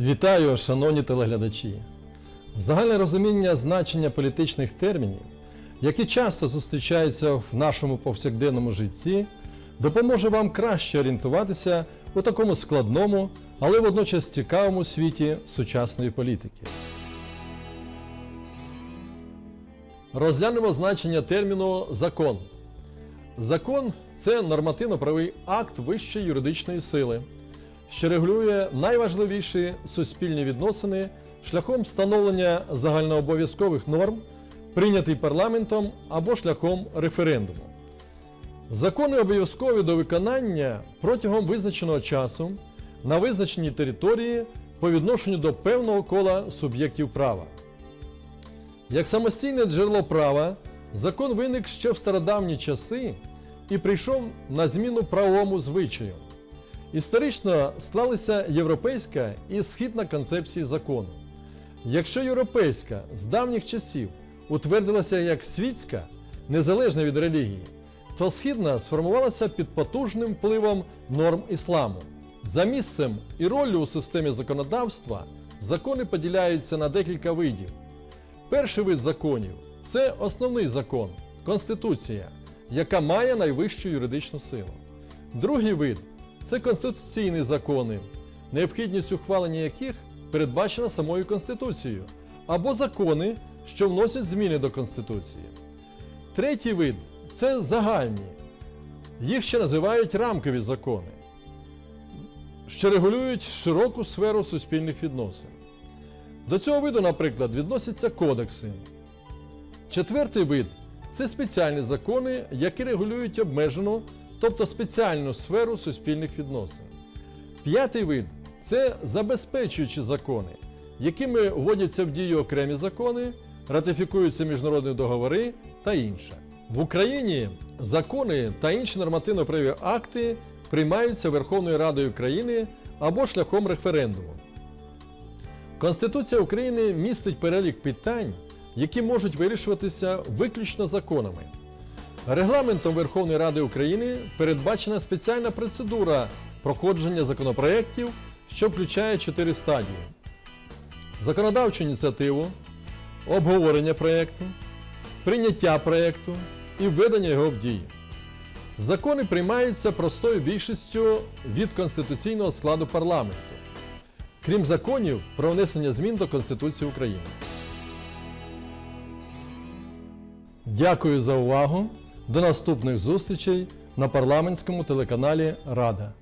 Вітаю, шановні телеглядачі! Загальне розуміння значення політичних термінів, які часто зустрічаються в нашому повсякденному житті, допоможе вам краще орієнтуватися у такому складному, але водночас цікавому світі сучасної політики. Розглянемо значення терміну закон. Закон це нормативно-правовий акт вищої юридичної сили, що регулює найважливіші суспільні відносини шляхом встановлення загальнообов'язкових норм, прийнятий парламентом або шляхом референдуму. Закони обов'язкові до виконання протягом визначеного часу на визначеній території по відношенню до певного кола суб'єктів права. Як самостійне джерело права, закон виник ще в стародавні часи і прийшов на зміну правовому звичаю. Історично склалися європейська і східна концепції закону. Якщо європейська з давніх часів утвердилася як світська, незалежна від релігії, то східна сформувалася під потужним впливом норм ісламу. За місцем і роллю у системі законодавства закони поділяються на декілька видів. Перший вид законів це основний закон Конституція, яка має найвищу юридичну силу. Другий вид це конституційні закони, необхідність ухвалення яких передбачена самою Конституцією, або закони, що вносять зміни до Конституції. Третій вид це загальні. Їх ще називають рамкові закони, що регулюють широку сферу суспільних відносин. До цього виду, наприклад, відносяться кодекси. Четвертий вид це спеціальні закони, які регулюють обмежену, тобто спеціальну сферу суспільних відносин. П'ятий вид це забезпечуючі закони, якими вводяться в дію окремі закони, ратифікуються міжнародні договори та інше. В Україні закони та інші нормативно-правові акти приймаються Верховною Радою України або шляхом референдуму. Конституція України містить перелік питань, які можуть вирішуватися виключно законами. Регламентом Верховної Ради України передбачена спеціальна процедура проходження законопроєктів, що включає чотири стадії: законодавчу ініціативу, обговорення проєкту, прийняття проєкту і введення його в дію. Закони приймаються простою більшістю від конституційного складу парламенту крім законів про внесення змін до Конституції України. Дякую за увагу. До наступних зустрічей на парламентському телеканалі Рада.